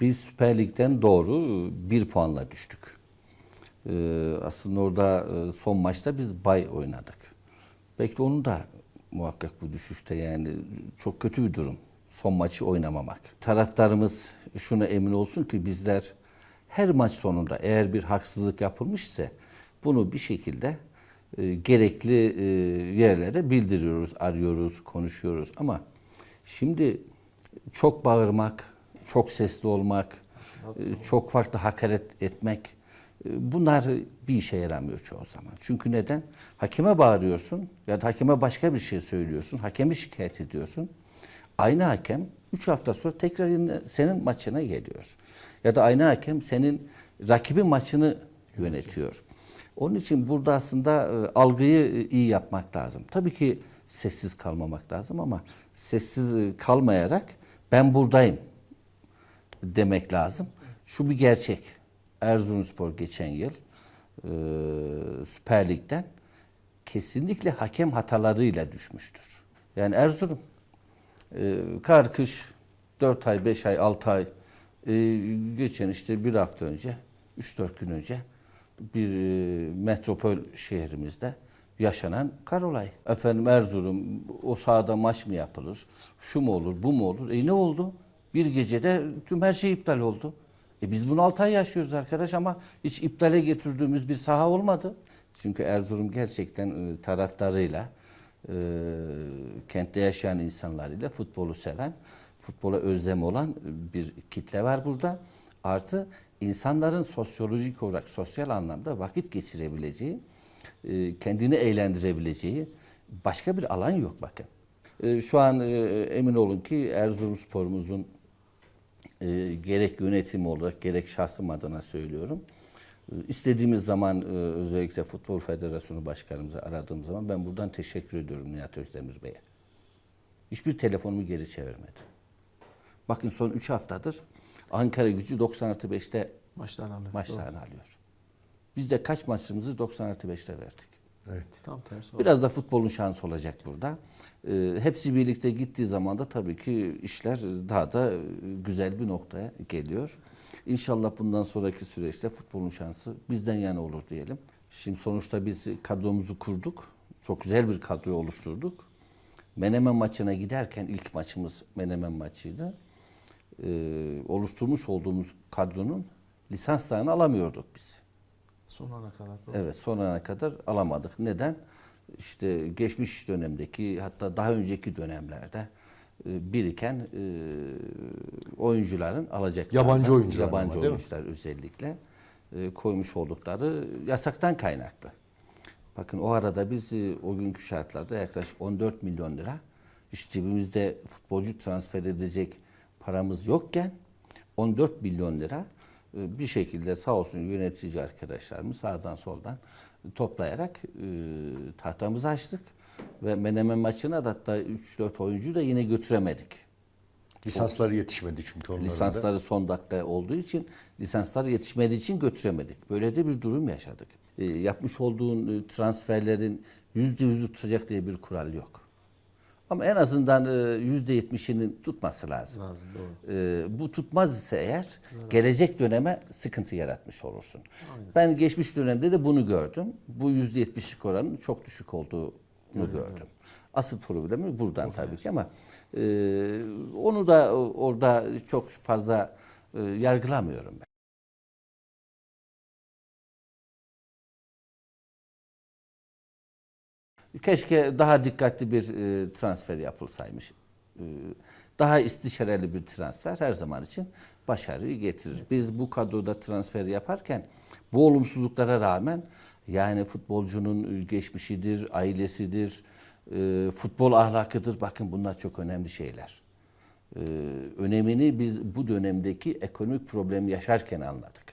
Biz Süper Lig'den doğru bir puanla düştük. Ee, aslında orada e, son maçta biz bay oynadık. Belki onun da muhakkak bu düşüşte yani çok kötü bir durum. Son maçı oynamamak. Taraftarımız şuna emin olsun ki bizler her maç sonunda eğer bir haksızlık yapılmış ise bunu bir şekilde e, gerekli e, yerlere bildiriyoruz, arıyoruz, konuşuyoruz. Ama şimdi çok bağırmak, çok sesli olmak, e, çok farklı hakaret etmek e, bunlar bir işe yaramıyor çoğu zaman. Çünkü neden? Hakeme bağırıyorsun ya da hakeme başka bir şey söylüyorsun, hakemi şikayet ediyorsun. Aynı hakem 3 hafta sonra tekrar senin maçına geliyor. Ya da aynı hakem senin rakibin maçını yönetiyor. Onun için burada aslında e, algıyı iyi yapmak lazım. Tabii ki sessiz kalmamak lazım ama sessiz kalmayarak ben buradayım demek lazım. Şu bir gerçek. Erzurumspor geçen yıl e, Süper Lig'den kesinlikle hakem hatalarıyla düşmüştür. Yani Erzurum e, kar kış 4 ay, 5 ay, 6 ay e, geçen işte bir hafta önce, 3-4 gün önce bir e, metropol şehrimizde yaşanan kar olayı. Efendim Erzurum o sahada maç mı yapılır? Şu mu olur, bu mu olur? E ne oldu? Bir gecede tüm her şey iptal oldu. E biz bunu 6 ay yaşıyoruz arkadaş ama hiç iptale getirdiğimiz bir saha olmadı. Çünkü Erzurum gerçekten e, taraftarıyla, e, kentte yaşayan insanlarıyla futbolu seven, futbola özlem olan bir kitle var burada. Artı insanların sosyolojik olarak, sosyal anlamda vakit geçirebileceği, e, kendini eğlendirebileceği başka bir alan yok bakın. E, Şu an e, emin olun ki Erzurumspor'umuzun e, gerek yönetim olarak gerek şahsım adına söylüyorum. E, İstediğimiz zaman e, özellikle Futbol Federasyonu Başkanımızı aradığım zaman ben buradan teşekkür ediyorum Nihat Özdemir Bey'e. Hiçbir telefonumu geri çevirmedi. Bakın son 3 haftadır Ankara gücü 90 artı 5'te Maçlarını alıyor. maçlarını alıyor. Biz de kaç maçımızı 90 artı 5'te verdik. Evet. Tam tersi oldu. Biraz da futbolun şansı olacak burada. Ee, hepsi birlikte gittiği zaman da tabii ki işler daha da e, güzel bir noktaya geliyor. İnşallah bundan sonraki süreçte futbolun şansı bizden yana olur diyelim. Şimdi sonuçta biz kadromuzu kurduk. Çok güzel bir kadro oluşturduk. Menemen maçına giderken ilk maçımız Menemen maçıydı. Ee, oluşturmuş olduğumuz kadronun lisanslarını alamıyorduk biz. Son ana kadar. doğru. Evet son ana kadar alamadık. Neden? İşte geçmiş dönemdeki hatta daha önceki dönemlerde e, biriken e, oyuncuların alacakları Yabancı oyuncular yabancı ama, oyuncular özellikle e, koymuş oldukları yasaktan kaynaklı. Bakın o arada biz o günkü şartlarda yaklaşık 14 milyon lira hiç cebimizde futbolcu transfer edecek paramız yokken 14 milyon lira bir şekilde sağ olsun yönetici arkadaşlarımız sağdan soldan toplayarak e, tahtamızı açtık ve Menemen maçına da hatta 3-4 oyuncu da yine götüremedik. Lisansları yetişmedi çünkü onların da. Lisansları son dakika olduğu için lisanslar yetişmediği için götüremedik. Böyle de bir durum yaşadık. E, yapmış olduğun e, transferlerin yüzde yüzü tutacak diye bir kural yok. Ama en azından e, yüzde yetmişinin tutması lazım. Lazım doğru. E, bu tutmaz ise eğer gelecek döneme sıkıntı yaratmış olursun. Ben geçmiş dönemde de bunu gördüm. Bu yüzde yetmişlik oranın çok düşük olduğunu gördüm. Asıl problemi buradan tabii ki ama e, onu da orada çok fazla e, yargılamıyorum ben. Keşke daha dikkatli bir e, transfer yapılsaymış. E, daha istişareli bir transfer her zaman için başarıyı getirir. Biz bu kadroda transfer yaparken bu olumsuzluklara rağmen yani futbolcunun geçmişidir, ailesidir, e, futbol ahlakıdır. Bakın bunlar çok önemli şeyler. E, önemini biz bu dönemdeki ekonomik problemi yaşarken anladık.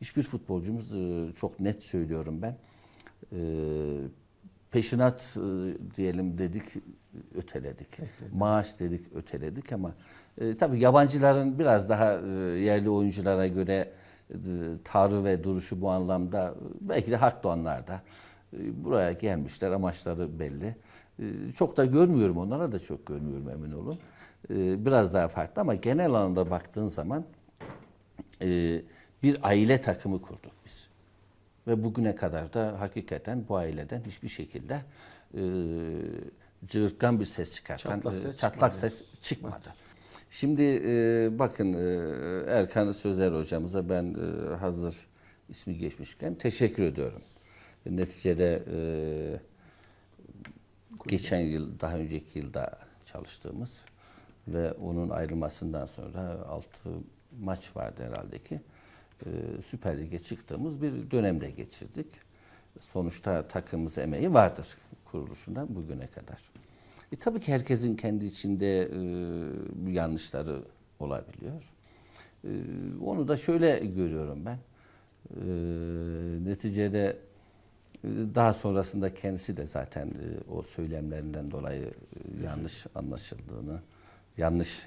Hiçbir futbolcumuz e, çok net söylüyorum ben. E, peşinat e, diyelim dedik, öteledik. Maaş dedik, öteledik ama e, tabii yabancıların biraz daha e, yerli oyunculara göre e, tavrı ve duruşu bu anlamda e, belki de haklı onlar da. E, buraya gelmişler, amaçları belli. E, çok da görmüyorum onlara da çok görmüyorum emin olun. E, biraz daha farklı ama genel anlamda baktığın zaman e, bir aile takımı kurduk biz. Ve bugüne kadar da hakikaten bu aileden hiçbir şekilde e, cığırtkan bir ses çıkartan, Çatlak e, ses çatlak çıkmadı. ses çıkmadı. Şimdi e, bakın e, Erkan Sözer hocamıza ben e, hazır ismi geçmişken teşekkür ediyorum. Neticede e, geçen yıl, daha önceki yılda çalıştığımız ve onun ayrılmasından sonra 6 maç vardı herhalde ki Süper Lig'e çıktığımız bir dönemde geçirdik. Sonuçta takımımız emeği vardır kuruluşundan bugüne kadar. E, tabii ki herkesin kendi içinde e, yanlışları olabiliyor. E, onu da şöyle görüyorum ben. E, neticede e, daha sonrasında kendisi de zaten e, o söylemlerinden dolayı e, yanlış anlaşıldığını, yanlış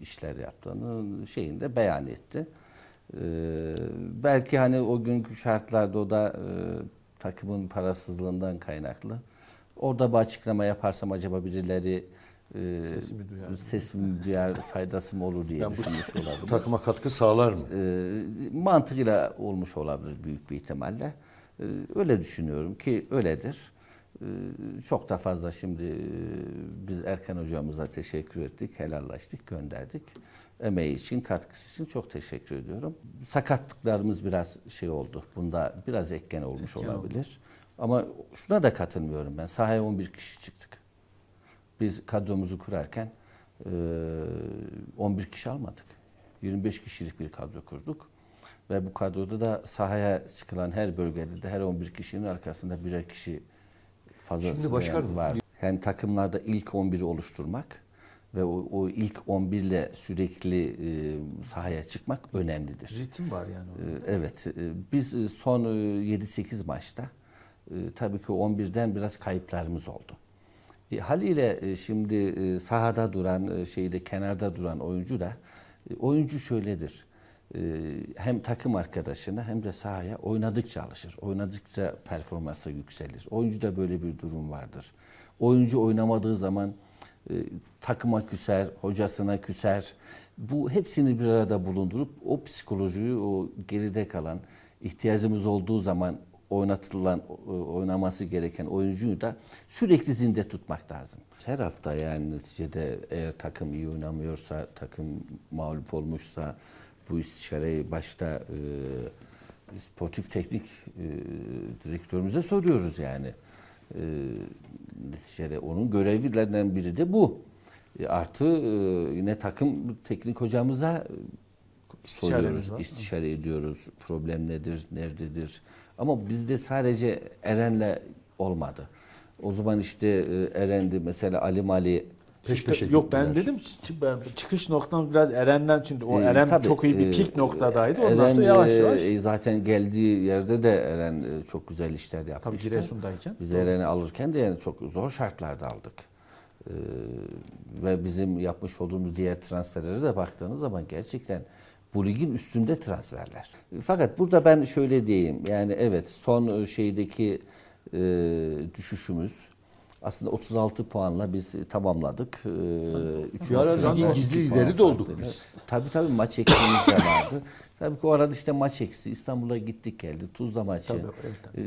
işler yaptığını şeyinde beyan etti. E, belki hani o günkü şartlarda o da e, takımın parasızlığından kaynaklı. Orada bir açıklama yaparsam acaba birileri e, Sesimi duyar. sesimi duyar, faydası mı olur diye Yani bu düşünmüş olabilir. Takıma katkı sağlar mı? E, mantığıyla olmuş olabilir büyük bir ihtimalle. E, öyle düşünüyorum ki öyledir. E, çok da fazla şimdi e, biz Erkan hocamıza teşekkür ettik, helallaştık, gönderdik. Emeği için, katkısı için çok teşekkür ediyorum. Sakatlıklarımız biraz şey oldu. Bunda biraz etken olmuş Etken oldu. olabilir. Ama şuna da katılmıyorum ben. Sahaya 11 kişi çıktık. Biz kadromuzu kurarken e, 11 kişi almadık. 25 kişilik bir kadro kurduk. Ve bu kadroda da sahaya çıkılan her bölgede de her 11 kişinin arkasında birer kişi fazlası Şimdi başkanım, var. Yani takımlarda ilk 11'i oluşturmak ve o, o ilk 11 ile sürekli e, sahaya çıkmak önemlidir. Ritim var yani. orada. Ee, Evet, e, biz e, son e, 7-8 maçta e, tabii ki 11'den biraz kayıplarımız oldu. E, Haliyle e, şimdi e, sahada duran, e, şeyde kenarda duran oyuncu da e, oyuncu şöyledir. E, Hem takım arkadaşına hem de sahaya oynadıkça alışır. Oynadıkça performansı yükselir. Oyuncuda böyle bir durum vardır. Oyuncu oynamadığı zaman e, takıma küser, hocasına küser. Bu hepsini bir arada bulundurup o psikolojiyi o geride kalan ihtiyacımız olduğu zaman oynatılan o- oynaması gereken oyuncuyu da sürekli zinde tutmak lazım. Her hafta yani neticede eğer takım iyi oynamıyorsa, takım mağlup olmuşsa bu istişareyi başta e, sportif teknik e, direktörümüze soruyoruz yani. E, neticede onun görevlerinden biri de bu. E, artı e, yine takım teknik hocamıza e, soruyoruz, istişare ediyoruz. Problem nedir, nerededir? Ama bizde sadece Eren'le olmadı. O zaman işte e, Eren'di mesela Ali Mali Peş peşe Yok ben gittiler. dedim ben çıkış noktam biraz Eren'den çünkü o e, Eren tabii, çok iyi bir e, pik noktadaydı. Ondan Eren, sonra yavaş e, yavaş e, zaten geldiği yerde de Eren e, çok güzel işler tabii yapmıştı. Giresun'dayken. Biz Eren'i alırken de yani çok zor şartlarda aldık. Ee, ve bizim yapmış olduğumuz diğer transferlere de baktığınız zaman gerçekten bu ligin üstünde transferler. Fakat burada ben şöyle diyeyim. Yani evet son şeydeki e, düşüşümüz aslında 36 puanla biz tamamladık. Ee, sırada ligin 32 gizli lideri de olduk farkıyla. biz. Tabii tabii maç eksiğimiz de vardı. Tabii ki o arada işte maç eksi. İstanbul'a gittik geldi. Tuzla maçı. Tabii, evet, tabii.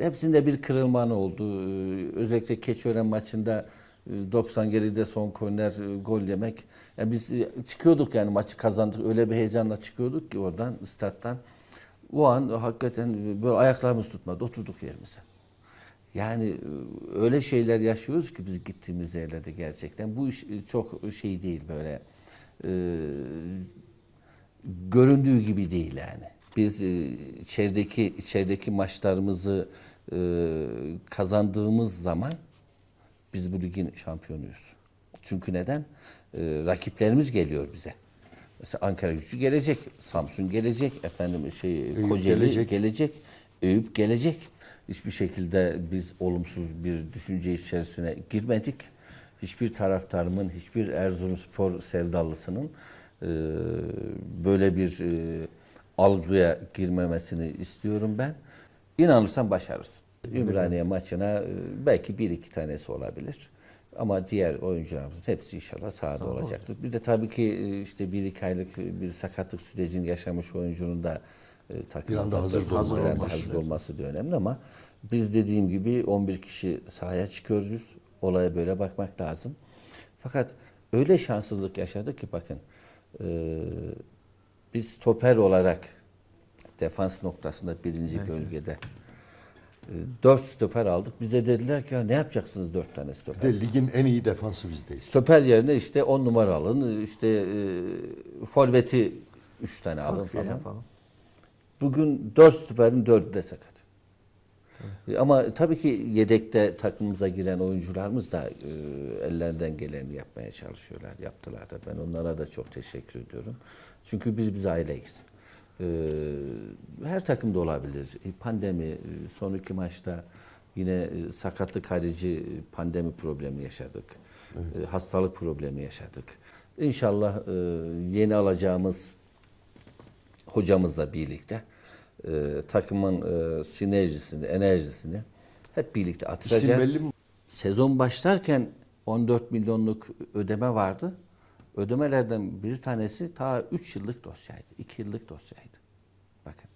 Ee, hepsinde bir kırılma oldu. Ee, özellikle Keçiören maçında e, 90 geride son korner e, gol yemek. Yani biz e, çıkıyorduk yani maçı kazandık. Öyle bir heyecanla çıkıyorduk ki oradan stat'tan. O an hakikaten e, böyle ayaklarımız tutmadı. Oturduk yerimize. Yani e, öyle şeyler yaşıyoruz ki biz gittiğimiz yerlerde gerçekten. Bu iş e, çok şey değil böyle e, göründüğü gibi değil yani. Biz e, içerideki içerideki maçlarımızı e, kazandığımız zaman biz bu ligin şampiyonuyuz. Çünkü neden? E, rakiplerimiz geliyor bize. Mesela Ankara Gücü gelecek, Samsun gelecek, efendim şey Kocaeli gelecek. gelecek, Eyüp gelecek. Hiçbir şekilde biz olumsuz bir düşünce içerisine girmedik. Hiçbir taraftarımın, hiçbir Erzurumspor sevdalısının e, böyle bir e, algıya girmemesini istiyorum ben. İnanırsam başarırız. Ümraniye maçına e, belki bir iki tanesi olabilir. Ama diğer oyuncularımızın hepsi inşallah sahada olacaktır. Bir de tabii ki e, işte bir iki aylık bir sakatlık sürecini yaşamış oyuncunun da e, takıma Bir anda hazır katılması, olması. hazır olması da önemli ama biz dediğim gibi 11 kişi sahaya çıkıyoruz. Olaya böyle bakmak lazım. Fakat öyle şanssızlık yaşadık ki bakın e, biz stoper olarak defans noktasında birinci bölgede e, dört stoper aldık. Bize dediler ki ya ne yapacaksınız dört tane stoper? de ligin en iyi defansı bizdeyiz. Stoper yerine işte 10 numara alın, işte e, forveti 3 tane alın Takviye falan. yapalım. Bugün 4 stoperin 4'ü de sakat. E, Ama tabii ki yedekte takımımıza giren oyuncularımız da e, ellerinden geleni yapmaya çalışıyorlar, yaptılar da. Ben onlara da çok teşekkür ediyorum. Çünkü biz biz aileyiz. E, her takımda olabilir. E, Pandemi, e, son iki maçta yine e, sakatlık harici pandemi problemi yaşadık. E, Hastalık problemi yaşadık. İnşallah e, yeni alacağımız hocamızla birlikte e, takımın e, sinerjisini, enerjisini hep birlikte atacağız. İsim belli mi? Sezon başlarken 14 milyonluk ödeme vardı. Ödemelerden bir tanesi ta 3 yıllık dosyaydı. 2 yıllık dosyaydı. Bakın.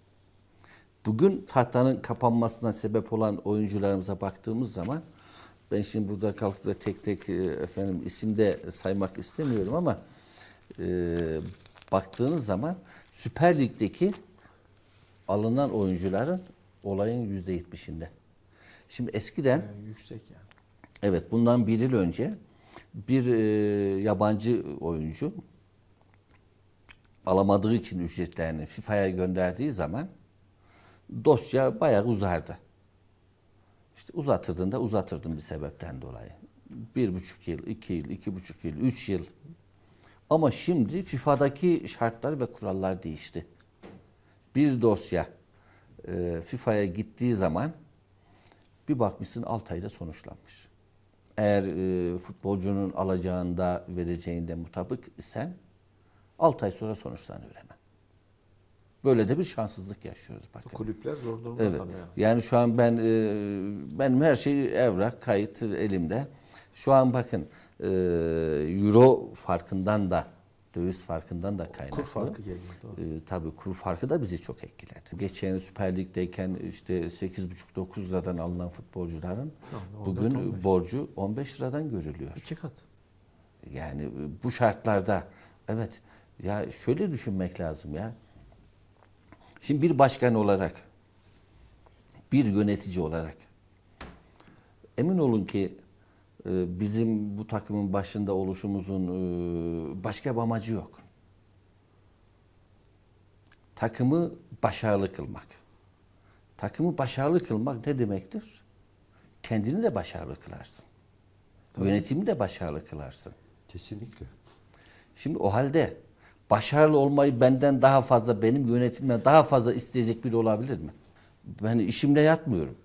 Bugün tahtanın kapanmasına sebep olan oyuncularımıza baktığımız zaman ben şimdi burada kalkıp da tek tek e, efendim isimde saymak istemiyorum ama e, baktığınız zaman Süper Lig'deki alınan oyuncuların olayın yüzde yetmişinde. Şimdi eskiden Yani yüksek yani. Evet, bundan bir yıl önce bir e, yabancı oyuncu alamadığı için ücretlerini FIFA'ya gönderdiği zaman dosya bayağı uzardı. İşte uzatırdın da uzatırdın bir sebepten dolayı. Bir buçuk yıl, iki yıl, iki buçuk yıl, üç yıl. Ama şimdi FIFA'daki şartlar ve kurallar değişti. Bir dosya e, FIFA'ya gittiği zaman bir bakmışsın 6 ayda sonuçlanmış. Eğer e, futbolcunun alacağında vereceğinde mutabık isen 6 ay sonra sonuçlanıyor hemen. Böyle de bir şanssızlık yaşıyoruz bakın. Kulüpler zor durumda Evet. kalıyor. Yani şu an ben e, benim her şey evrak, kayıt elimde. Şu an bakın e, euro farkından da döviz farkından da kaynaklı. Kur farkı geliyor. E, tabii kur farkı da bizi çok etkiledi. Geçen Süper Lig'deyken işte 8,5-9 liradan alınan futbolcuların bugün 14-15. borcu 15 liradan görülüyor. İki kat. Yani e, bu şartlarda evet ya şöyle düşünmek lazım ya. Şimdi bir başkan olarak bir yönetici olarak emin olun ki bizim bu takımın başında oluşumuzun e, başka bir amacı yok. Takımı başarılı kılmak. Takımı başarılı kılmak ne demektir? Kendini de başarılı kılarsın. Yönetimi de başarılı kılarsın. Kesinlikle. Şimdi o halde başarılı olmayı benden daha fazla, benim yönetimden daha fazla isteyecek biri olabilir mi? Ben işimde yatmıyorum.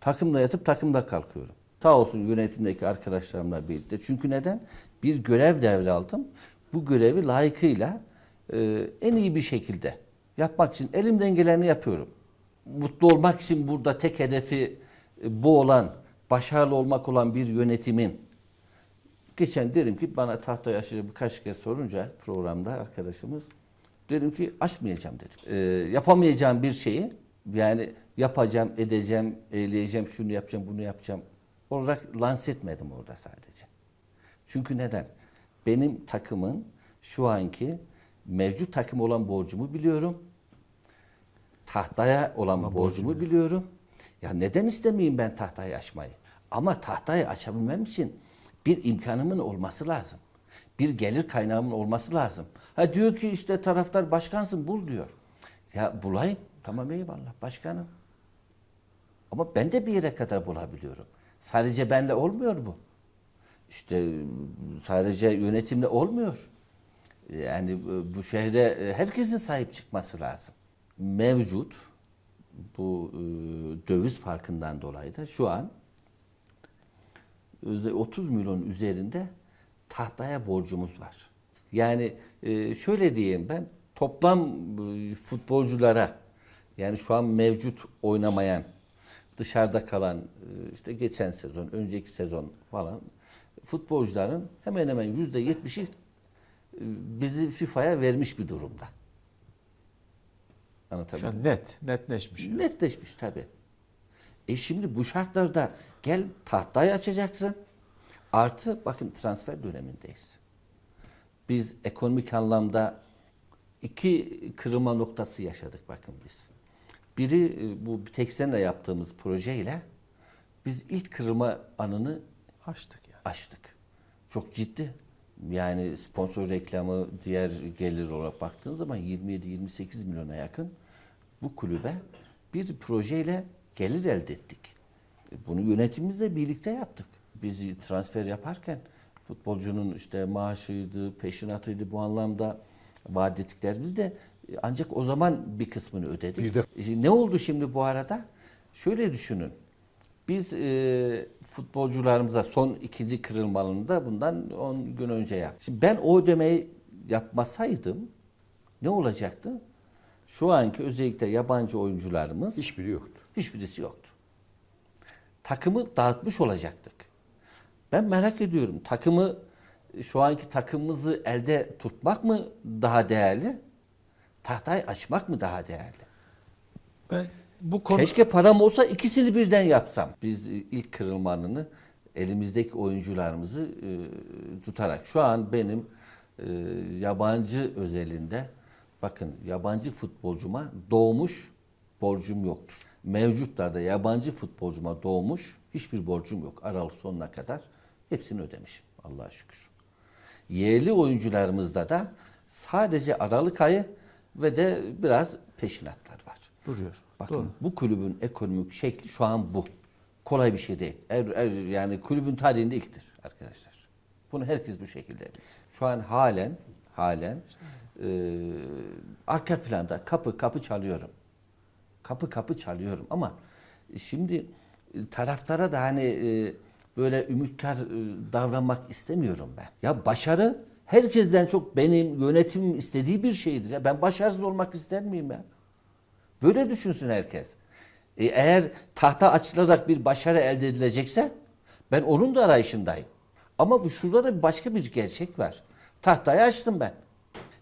Takımda yatıp takımda kalkıyorum. Sağ olsun yönetimdeki arkadaşlarımla birlikte. Çünkü neden? Bir görev devraldım. Bu görevi layıkıyla e, en iyi bir şekilde yapmak için elimden geleni yapıyorum. Mutlu olmak için burada tek hedefi e, bu olan, başarılı olmak olan bir yönetimin Geçen dedim ki bana tahta aşırı birkaç kez sorunca programda arkadaşımız dedim ki açmayacağım dedim. Ee, yapamayacağım bir şeyi yani yapacağım, edeceğim, eyleyeceğim, şunu yapacağım, bunu yapacağım olarak lanse etmedim orada sadece. Çünkü neden? Benim takımın şu anki mevcut takım olan borcumu biliyorum. Tahtaya olan borcumu biliyorum. Ya neden istemeyeyim ben tahtayı açmayı? Ama tahtayı açabilmem için bir imkanımın olması lazım. Bir gelir kaynağımın olması lazım. Ha diyor ki işte taraftar başkansın bul diyor. Ya bulayım. Tamam eyvallah başkanım. Ama ben de bir yere kadar bulabiliyorum. Sadece benle olmuyor bu. İşte sadece yönetimle olmuyor. Yani e, bu şehre e, herkesin sahip çıkması lazım. Mevcut bu e, döviz farkından dolayı da şu an üze- 30 milyon üzerinde tahtaya borcumuz var. Yani şöyle diyeyim ben toplam futbolculara yani şu an mevcut oynamayan dışarıda kalan e, işte geçen sezon, önceki sezon falan futbolcuların hemen hemen yüzde yetmişi e, bizi FIFA'ya vermiş bir durumda. Şu Anlatabildim. an net, netleşmiş. Netleşmiş tabii. E şimdi bu şartlarda gel tahtayı açacaksın. Artı bakın transfer dönemindeyiz. Biz ekonomik anlamda iki kırılma noktası yaşadık bakın biz. Biri e, bu tek sene yaptığımız projeyle biz ilk kırılma anını Açtık yani. açtık. Çok ciddi. Yani sponsor reklamı, diğer gelir olarak baktığın zaman 27-28 milyona yakın bu kulübe bir projeyle gelir elde ettik. Bunu yönetimimizle birlikte yaptık. Biz transfer yaparken futbolcunun işte maaşıydı, peşinatıydı bu anlamda vaat ettiklerimiz de ancak o zaman bir kısmını ödedik. Bir de- E, Ne oldu şimdi bu arada? Şöyle düşünün. Biz e, futbolcularımıza son ikinci kırılmalını da bundan 10 gün önce yaptık. Şimdi ben o ödemeyi yapmasaydım ne olacaktı? Şu anki özellikle yabancı oyuncularımız Hiçbiri yoktu. hiçbirisi yoktu. Takımı dağıtmış olacaktık. Ben merak ediyorum. Takımı şu anki takımımızı elde tutmak mı daha değerli? Tahtayı açmak mı daha değerli? Ben bu konu Keşke param olsa ikisini birden yapsam. Biz e, ilk kırılma anını elimizdeki oyuncularımızı e, tutarak şu an benim e, yabancı özelinde bakın yabancı futbolcuma doğmuş borcum yoktur. Mevcutlarda yabancı futbolcuma doğmuş hiçbir borcum yok. Aralık sonuna kadar hepsini ödemişim Allah'a şükür. Yerli oyuncularımızda da sadece Aralık ayı ve de biraz peşinatlar var. duruyor. Bakın Doğru. bu kulübün ekonomik şekli şu an bu. Kolay bir şey değil. Er, er- yani kulübün tarihinde ilktir arkadaşlar. Bunu herkes bu şekilde bilsin. Şu an halen halen e, arka planda kapı kapı çalıyorum. Kapı kapı çalıyorum ama şimdi e, taraftara da hani e, böyle ümitkar e, davranmak istemiyorum ben. Ya başarı herkesten çok benim yönetimim istediği bir şeydir. Ya ben başarısız olmak ister miyim ya? Böyle düşünsün herkes. E, eğer tahta açılarak bir başarı elde edilecekse ben onun da arayışındayım. Ama bu şurada da başka bir gerçek var. Tahtayı açtım ben.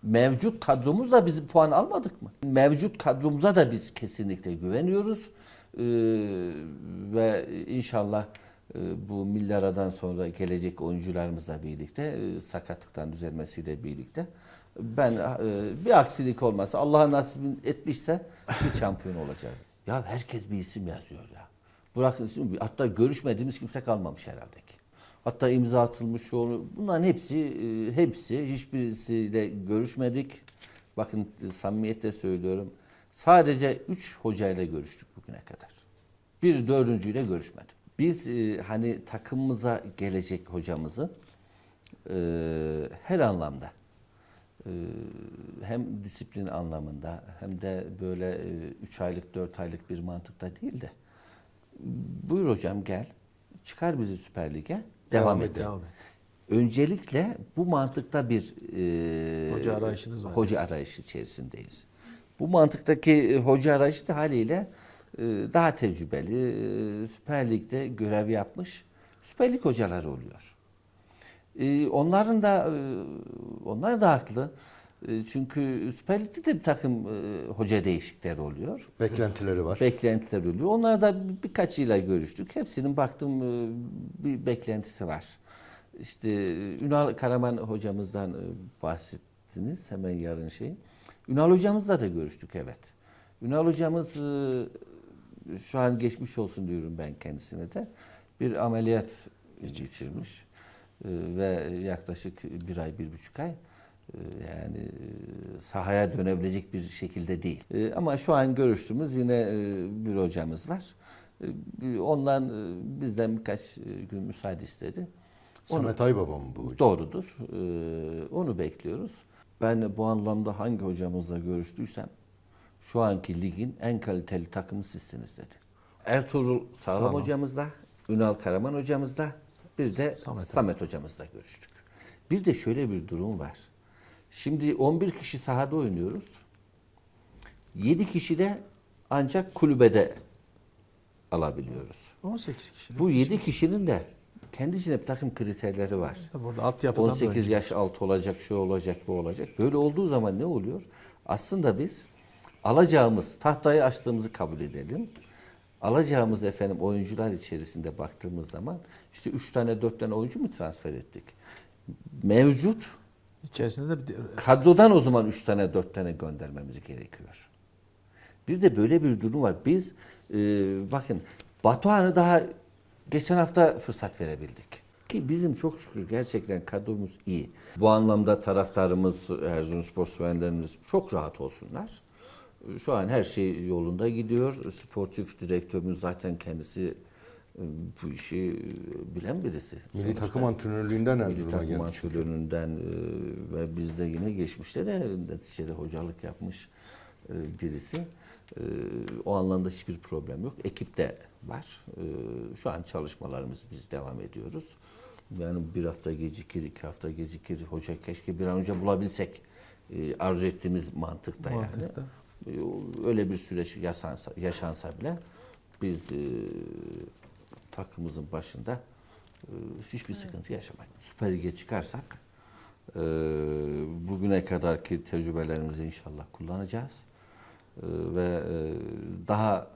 Mevcut kadromuzla biz puan almadık mı? Mevcut kadromuza da biz kesinlikle güveniyoruz. Ee, ve inşallah bu milli aradan sonra gelecek oyuncularımızla birlikte e, sakatlıktan düzelmesiyle birlikte ben e, bir aksilik olmasa Allah nasip etmişse biz şampiyon olacağız. Ya herkes bir isim yazıyor ya. Bırakın isim hatta görüşmediğimiz kimse kalmamış herhalde ki. Hatta imza atılmış yolu bunların hepsi e, hepsi hiçbirisiyle görüşmedik. Bakın samimiyetle söylüyorum. Sadece üç hocayla görüştük bugüne kadar. Bir dördüncüyle görüşmedim. Biz e, hani takımımıza gelecek hocamızı e, her anlamda e, hem disiplin anlamında hem de böyle 3 aylık 4 aylık bir mantıkta değil de buyur hocam gel çıkar bizi Süper Lig'e devam, Devam et. Devam et. Öncelikle bu mantıkta bir e, Hoca arayışınız var. Hoca arayışı içerisindeyiz. Bu mantıktaki e, hoca arayışı da haliyle e, daha tecrübeli, e, Süper Lig'de görev yapmış Süper Lig hocaları oluyor. E, onların da e, onlar da haklı. E, çünkü Süper Lig'de de bir takım e, hoca değişiklikleri oluyor. Beklentileri var. Beklentiler oluyor. Onlar da birkaçıyla görüştük. Hepsinin baktım bir beklentisi var. İşte Ünal Karaman hocamızdan bahsettiniz hemen yarın şey. Ünal hocamızla da görüştük evet. Ünal hocamız şu an geçmiş olsun diyorum ben kendisine de. Bir ameliyat geçirmiş E, ve yaklaşık bir ay, bir buçuk ay e, yani e, sahaya dönebilecek bir şekilde değil. Ama şu an görüştüğümüz yine bir hocamız var. Ondan bizden birkaç gün müsaade istedi. Samet Aybaba mı bu hocam? Doğrudur. Onu bekliyoruz. Ben bu anlamda hangi hocamızla görüştüysem şu anki ligin en kaliteli takımı sizsiniz dedi. Ertuğrul Sağlam Sağlam. hocamızla, Ünal Karaman hocamızla, bir de Samet Samet, hocamızla görüştük. Bir de şöyle bir durum var. Şimdi 11 kişi sahada oynuyoruz. 7 kişi de ancak kulübede alabiliyoruz. 18 kişilik. Bu 7 kişinin de kendi içinde bir takım kriterleri var. Burada altyapıdan da 18 önce. yaş altı olacak, şu olacak, bu olacak. Böyle olduğu zaman ne oluyor? Aslında biz alacağımız, tahtayı açtığımızı kabul edelim. Alacağımız efendim oyuncular içerisinde baktığımız zaman işte 3 tane 4 tane oyuncu mu transfer ettik? Mevcut İçerisinde de bir kadrodan o zaman 3 tane 4 tane göndermemiz gerekiyor. Bir de böyle bir durum var. Biz e, bakın Batuhan'ı daha geçen hafta fırsat verebildik. Ki bizim çok şükür gerçekten kadromuz iyi. Bu anlamda taraftarımız, Erzurumspor sevenlerimiz çok rahat olsunlar. Şu an her şey yolunda gidiyor. Sportif direktörümüz zaten kendisi e, bu işi e, bilen birisi. Milli Sonuçta- takım antrenörlüğünden Milli Erzurum'a takım geldi. çünkü. antrenöründen e, ve bizde yine geçmişte de neticede hocalık yapmış e, birisi. E, o anlamda hiçbir problem yok. Ekip de var. E, şu an çalışmalarımız biz devam ediyoruz. Yani bir hafta gecikir, iki hafta gecikir. Hoca keşke bir an önce bulabilsek. E, arzu ettiğimiz mantıkta, yani. Mantıkta. E, öyle bir süreç yaşansa, yaşansa bile biz e, takımımızın başında e, hiçbir sıkıntı yaşamayız. Süper Lig'e çıkarsak e, bugüne kadarki tecrübelerimizi inşallah kullanacağız. E, ve e, daha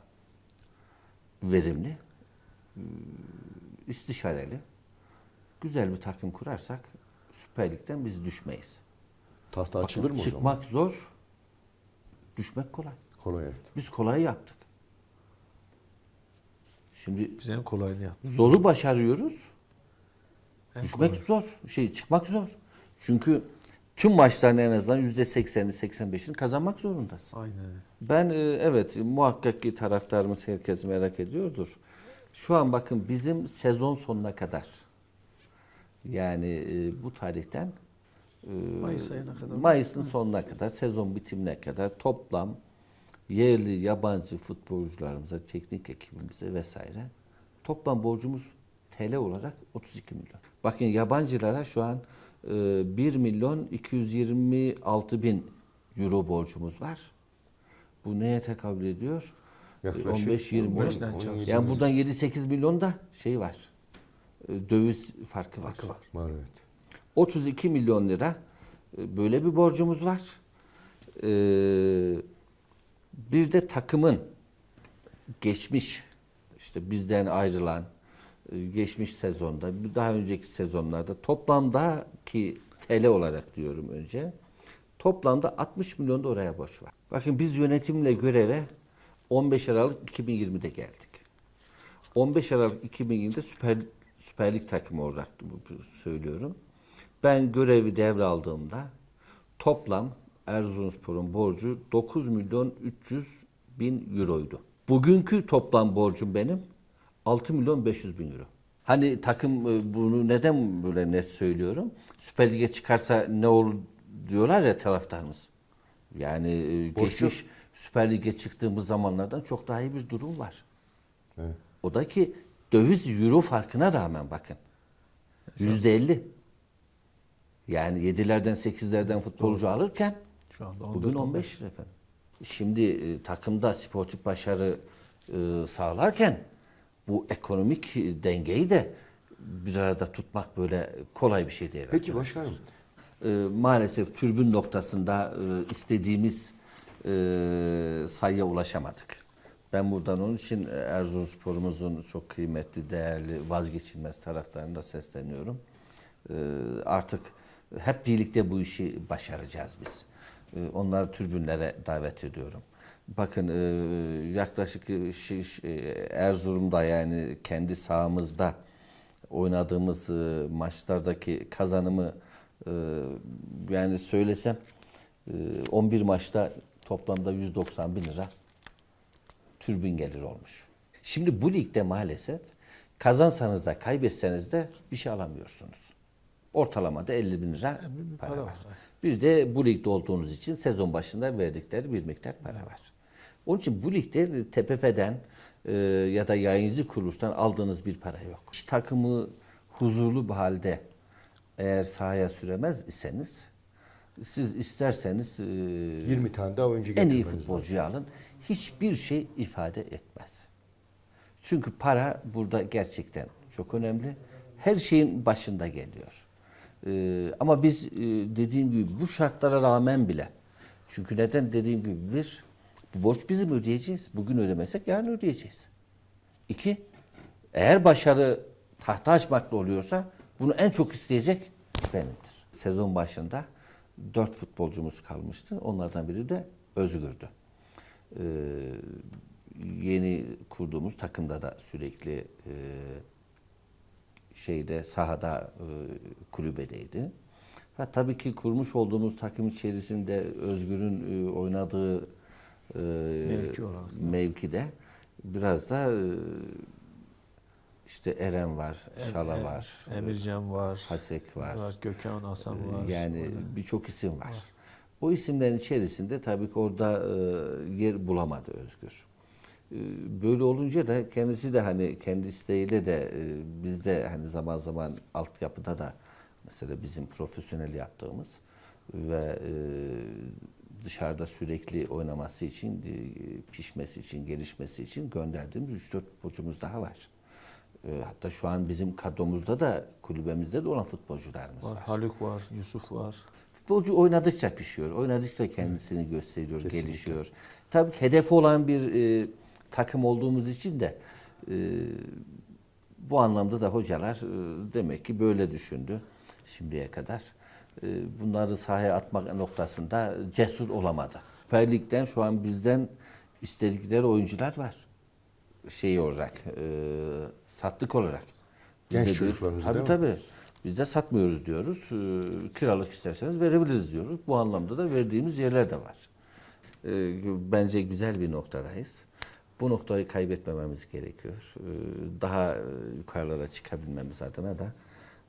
verimli, e, istişareli, güzel bir takım kurarsak Süper Lig'den biz düşmeyiz. Tahta açılır mı o zaman? Çıkmak zor, düşmek kolay. Kolay evet. Biz kolayı yaptık. Şimdi biz en kolayını yaptık. zoru başarıyoruz. En Düşmek kolay. zor. Şey çıkmak zor. Çünkü tüm maçların en azından yüzde sekseni, 85'ini kazanmak zorundasın. Aynen. Ben e, evet muhakkak ki taraftarımız herkes merak ediyordur. Şu an bakın bizim sezon sonuna kadar yani e, bu tarihten Mayıs ayına kadar. Mayıs'ın sonuna kadar, sezon bitimine kadar toplam yerli, yabancı futbolcularımıza, teknik ekibimize vesaire toplam borcumuz TL olarak 32 milyon. Bakın yabancılara şu an e, 1 milyon 226 bin euro borcumuz var. Bu neye tekabül ediyor? E, Yaklaşık 15-20 milyon. 15'ten çalışıyor. Yani buradan 7-8 milyon da şey var. E, Döviz farkı var. Farkı var. Var evet. 32 milyon lira e, böyle bir borcumuz var. Ee, bir de takımın geçmiş işte bizden ayrılan e, geçmiş sezonda daha önceki sezonlarda toplamda ki TL olarak diyorum önce toplamda 60 milyon da oraya borç var. Bakın biz yönetimle göreve 15 Aralık 2020'de geldik. 15 Aralık 2020'de Süper, Süper Lig takımı olarak söylüyorum. Ben görevi devraldığımda toplam Erzurumspor'un borcu 9 milyon 300 bin euroydu. Bugünkü toplam borcum benim 6 milyon 500 bin euro. Hani takım e, bunu neden böyle net söylüyorum? Süper Lig'e çıkarsa ne olur diyorlar ya taraftarımız. Yani e, Borç geçmiş Süper Lig'e çıktığımız zamanlardan çok daha iyi bir durum var. evet. O da ki döviz euro farkına rağmen bakın. Yüzde elli. Yani yedilerden sekizlerden futbolcu alırken Şu anda 14 bugün 15 lira efendim. Şimdi e, takımda sportif başarı e, sağlarken bu ekonomik e, dengeyi de bir arada tutmak böyle kolay bir şey değil. Peki başkanım E, maalesef türbün noktasında e, istediğimiz e, sayıya ulaşamadık. Ben buradan onun için Erzurumspor'umuzun çok kıymetli, değerli, vazgeçilmez taraftarına da sesleniyorum. E, artık hep birlikte bu işi başaracağız biz. E, onları türbünlere davet ediyorum. Bakın e, yaklaşık e, şiş- e, Erzurum'da yani kendi sahamızda oynadığımız maçlardaki kazanımı yani söylesem e, 11 maçta toplamda 190 bin lira türbün gelir olmuş. Şimdi bu ligde maalesef kazansanız da kaybetseniz de bir şey alamıyorsunuz. Ortalamada 50 bin lira para, para var. var. Bir de bu ligde olduğunuz için sezon başında verdikleri bir miktar para var. Onun için bu ligde TPF'den e, ya da yayıncı kuruluştan aldığınız bir para yok. İş takımı huzurlu bir halde eğer sahaya süremez iseniz siz isterseniz e, 20 tane daha oyuncu en iyi getirmeniz lazım. futbolcuyu alın. Hiçbir şey ifade etmez. Çünkü para burada gerçekten çok önemli. Her şeyin başında geliyor. Ee, ama biz e, dediğim gibi bu şartlara rağmen bile çünkü neden dediğim gibi bir bu borç bizim ödeyeceğiz. Bugün ödemesek yarın ödeyeceğiz. İki, eğer başarı tahta açmakla oluyorsa bunu en çok isteyecek benimdir. Sezon başında dört futbolcumuz kalmıştı. Onlardan biri de Özgür'dü. Ee, yeni kurduğumuz takımda da sürekli e, şeyde sahada e, kulübedeydi. Ha, tabii ki kurmuş olduğumuz takım içerisinde Özgür'ün e, oynadığı e, Mevki olarak. mevkide biraz da e, işte Eren var, Şala Em- var, Emircan var. Hasek var. Gökhan Hasan var. Yani Böyle. birçok isim var. O isimlerin içerisinde tabii ki orada e, yer bulamadı Özgür. E, böyle olunca da kendisi de hani kendi isteğiyle de e, bizde hani zaman zaman altyapıda da mesela bizim profesyonel yaptığımız ve e, dışarıda sürekli oynaması için, e, pişmesi için, gelişmesi için gönderdiğimiz 3-4 futbolcumuz daha var. Hatta şu an bizim kadromuzda da kulübemizde de olan futbolcularımız var. var. Haluk var. Yusuf var. Futbolcu oynadıkça pişiyor, oynadıkça kendisini gösteriyor, Kesinlikle. gelişiyor. Tabii ki hedefi olan bir takım olduğumuz için de e, bu anlamda da hocalar e, demek ki böyle düşündü şimdiye kadar. E, bunları sahaya atmak noktasında cesur olamadı. Süper Lig'den şu an bizden istedikleri oyuncular var. Şey olarak, e, sattık olarak. Genç çocuklarımızı tabii, tabii. Biz de satmıyoruz diyoruz. Ee, kiralık isterseniz verebiliriz diyoruz. Bu anlamda da verdiğimiz yerler de var. Ee, bence güzel bir noktadayız. Bu noktayı kaybetmememiz gerekiyor. Ee, daha e, yukarılara çıkabilmemiz adına da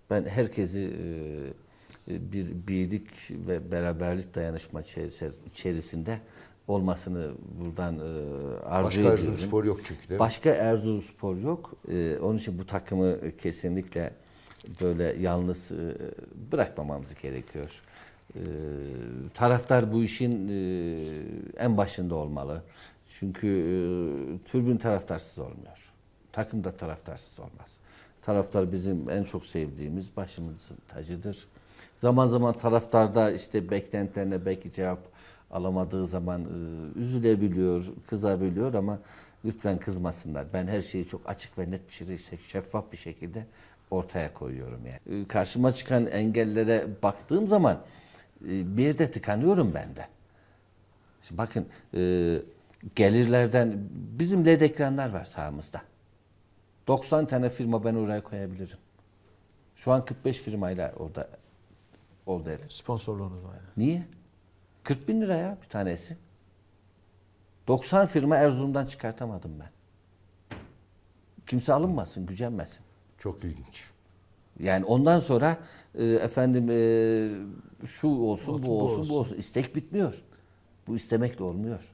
ben herkesi e, e, bir birlik ve beraberlik dayanışma içeris- içerisinde olmasını buradan arzu Başka ediyorum. Erzurumspor yok çünkü değil mi? Başka Erzurumspor yok. Onun için bu takımı kesinlikle böyle yalnız bırakmamamız gerekiyor. Ee, taraftar bu işin e, en başında olmalı. Çünkü e, tribün taraftarsız olmuyor. Takım da taraftarsız olmaz. Taraftar bizim en çok sevdiğimiz başımızın tacıdır. Zaman zaman taraftarda işte beklentilerine belki cevap alamadığı zaman e, üzülebiliyor, kızabiliyor ama lütfen kızmasınlar. Ben her şeyi çok açık ve net bir şekilde, şeffaf bir şekilde ortaya koyuyorum yani. E, Karşıma çıkan engellere baktığım zaman e, bir yerde tıkanıyorum ben de. Şimdi bakın e, gelirlerden bizim LED ekranlar var sahamızda. 90 tane firma ben oraya koyabilirim. Şu an 45 firmayla orada orada el. Sponsorluğunuz var. yani. Niye? 40 bin lira ya bir tanesi. 90 firma Erzurum'dan çıkartamadım ben. Kimse alınmasın, gücenmesin. Çok ilginç. Yani ondan sonra e, efendim e, şu olsun, Olsun, bu bu olsun, olsun. bu olsun. İstek bitmiyor. Bu istemekle olmuyor.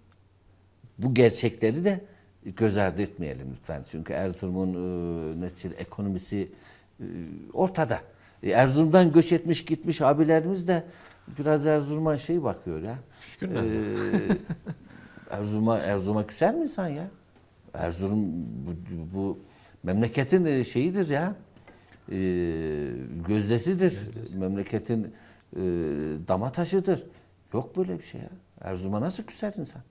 Bu gerçekleri de göz ardı etmeyelim lütfen. Çünkü Erzurum'un e, neticede ekonomisi e, ortada. E, Erzurum'dan göç etmiş gitmiş abilerimiz de biraz Erzurum'a şey bakıyor ya. Mi? E, Erzurum'a Erzurum'a küser mi insan ya? Erzurum bu, bu memleketin e, şeyidir ya. E, gözdesidir. Memleketin e, dama taşıdır. Yok böyle bir şey ya. Erzurum'a nasıl küser insan?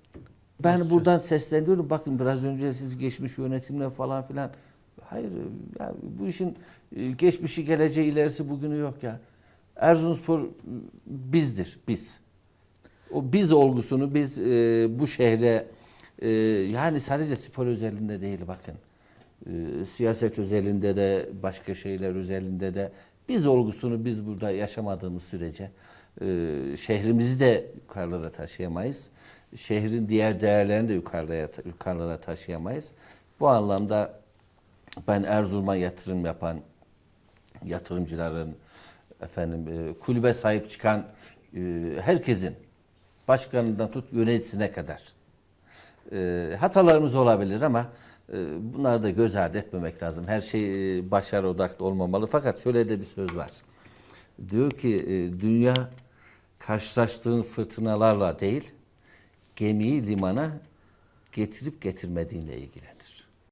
Ben buradan sesleniyorum. Bakın biraz önce siz geçmiş yönetimle falan filan. Hayır ya bu işin e, geçmişi, geleceği, ilerisi bugünü yok ya. Erzurumspor e, bizdir, biz. O biz olgusunu biz e, bu şehre e, yani sadece spor özelinde değil bakın. E, siyaset özelinde de başka şeyler özelinde de biz olgusunu biz burada yaşamadığımız sürece e, şehrimizi de yukarılara taşıyamayız. Şehrin diğer değerlerini de yukarıya yukarılara taşıyamayız. Bu anlamda ben Erzurum'a yatırım yapan yatırımcıların efendim e, kulübe sahip çıkan e, herkesin başkanından tut yöneticisine kadar e, hatalarımız olabilir ama bunları da göz ardı etmemek lazım. Her şey başarı odaklı olmamalı. Fakat şöyle de bir söz var. Diyor ki dünya karşılaştığın fırtınalarla değil gemiyi limana getirip getirmediğinle ilgilenir.